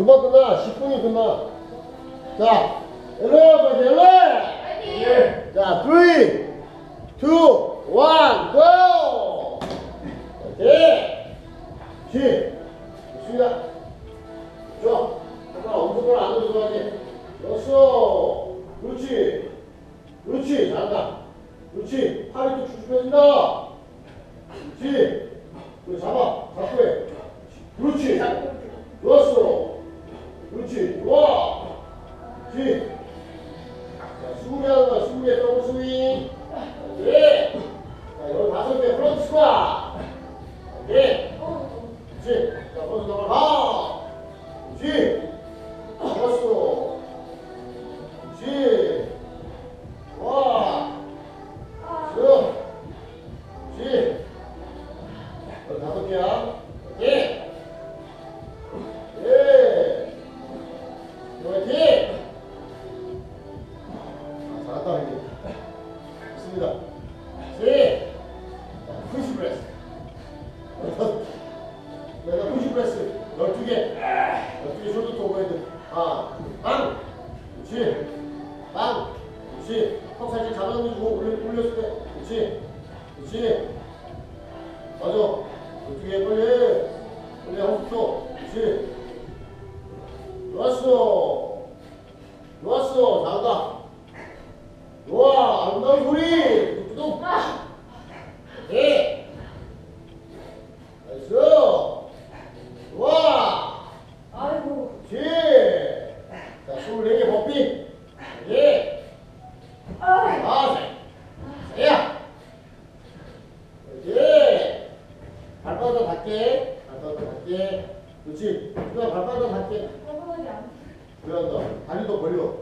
금방 끝나. 10분이 끝나. 자, 엘레 빨리 엘레. 자, 3, 2, 1, go! 오케이. 시. 좋습니다. 좋아. 잠깐 엄청 안 들어가지. 됐어. 그렇지. 그렇지. 잘한다. 그렇지. 팔이 또 쭉쭉 펴진다. 그렇지. 그래, 잡아. 잡고 해. 그렇지. 좋았어. 좋아. 그렇지. 자, 스무 개 하는 거야. 스무 개 더블. 오 그렇지. 턱 살짝 잡아당겨주고 올려, 올렸을 때. 그렇지. 그렇지. 맞아. 12개 빨리. 빨리 한속도 그렇지. 좋았어. 좋았어. 잘한다. 좋아. 아름다운 소리. 뚝뚝. 예. 나이스. 좋아. 아이고. 그렇지. 자, 24개 버피. 예. 아, 아, 자. 야. 그렇지. 발바닥 닿게. 발바닥 닿게. 그냥 발바닥 안. 그런다. 다리도 벌려.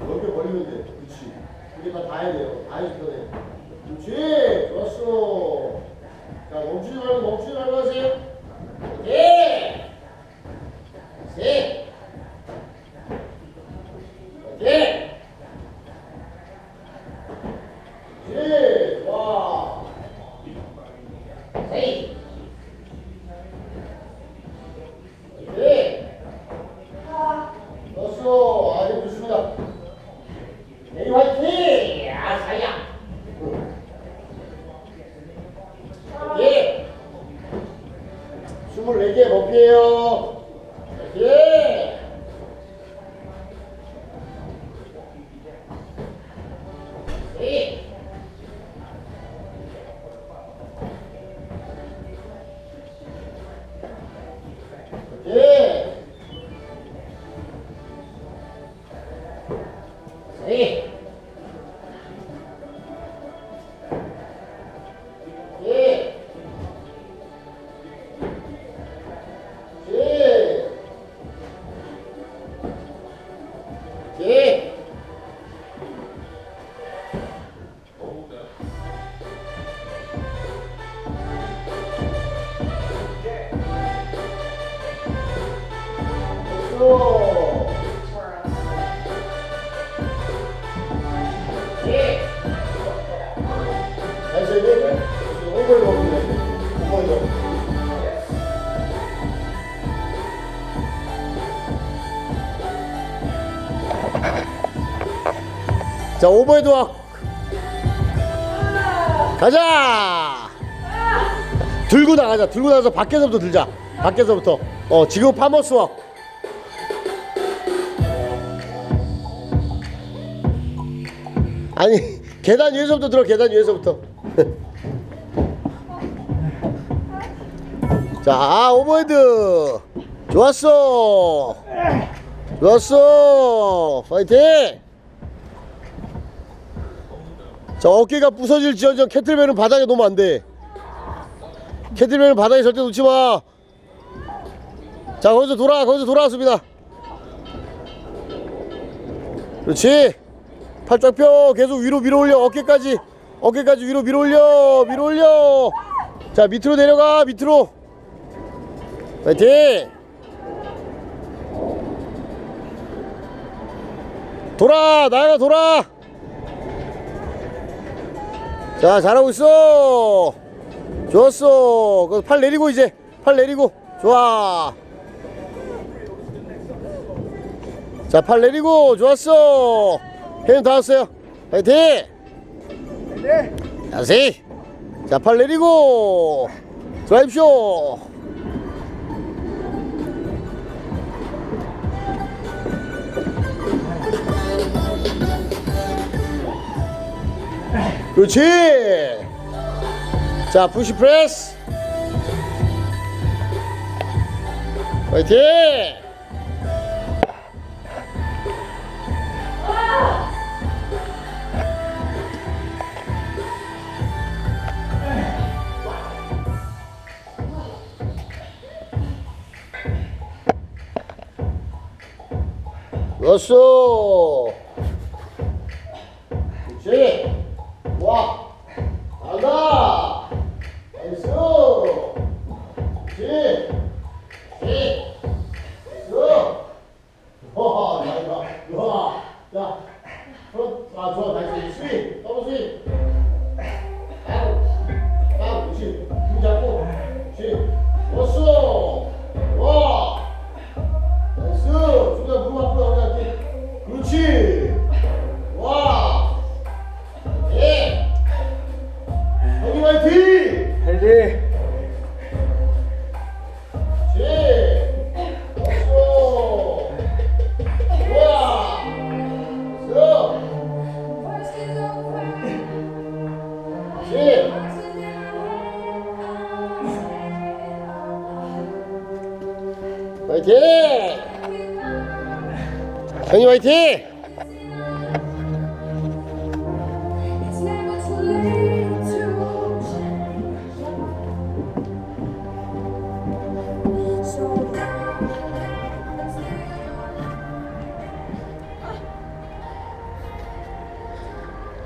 넓게 벌리면 돼. 그렇지. 이게 다 닿아야 돼요. 닿아야 돼. 그렇지. 좋았어. 자, 멈추지 말고 멈추지 말고 하세요. 오케이. 셋. 오케이. 그렇지. 좋아. 셋. 오케이. 아, 넣었어. 아주 좋습니다. 에이 화이팅! 아 사야. 예. 24개 버피에요. 예. 자 오버헤드 와 가자! 들고 나가자. 들고 나가서 밖에서부터 들자. 밖에서부터. 어 지금 파머스 와 아니 계단 위에서부터 들어 계단 위에서부터. 자 아, 오버헤드. 좋았어. 좋았어. 파이팅 자 어깨가 부서질 지언정 캐틀벨은 바닥에 놓으면 안돼. 캐틀벨은 바닥에 절대 놓지 마 자 거기서 돌아 거기서 돌아왔습니다. 그렇지? 팔쫙펴 계속 위로 밀어 올려 어깨까지. 어깨까지 위로 밀어 올려 밀어 올려. 자 밑으로 내려가 밑으로. 파이팅! 돌아 나가 돌아 자 잘하고 있어 좋았어 그팔 내리고 이제 팔 내리고 좋아 자, 팔 내리고 좋았어. 혜윤 다 왔어요. 파이팅! 네. 자세히. 자, 팔 내리고 드라이브쇼. 그렇지. 자, 푸시 프레스. 파이팅! 넣었어. 그렇지. 화이팅. 형님 화이팅.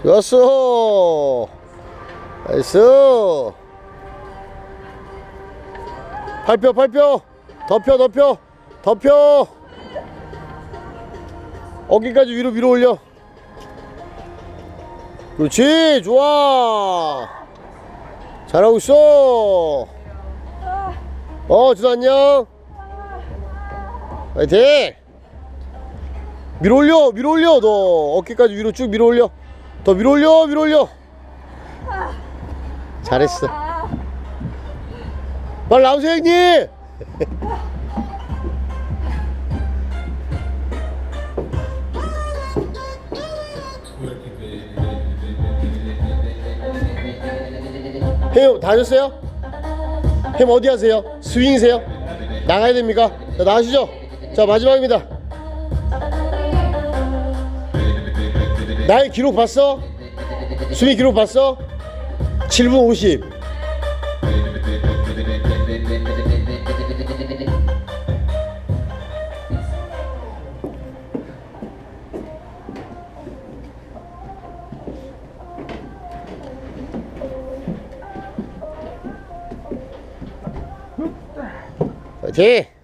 좋았어. 나이스. 팔뼈 팔뼈 덮여 덮여 덮여. 어깨까지 위로 위로 올려. 그렇지 좋아. 잘하고 있어. 어 준호 안녕. 화이팅. 위로 올려 위로 올려. 너 어깨까지 위로 쭉 위로 올려. 더 위로 올려 위로 올려. 잘했어. 빨리 나오세요 형님 형님 다 하셨어요? 형님 어디 하세요? 스윙이세요? 나가야 됩니까? 자 나가시죠 자 마지막입니다 나의 기록 봤어? 수미 기록 봤어? 7분 50 파이팅!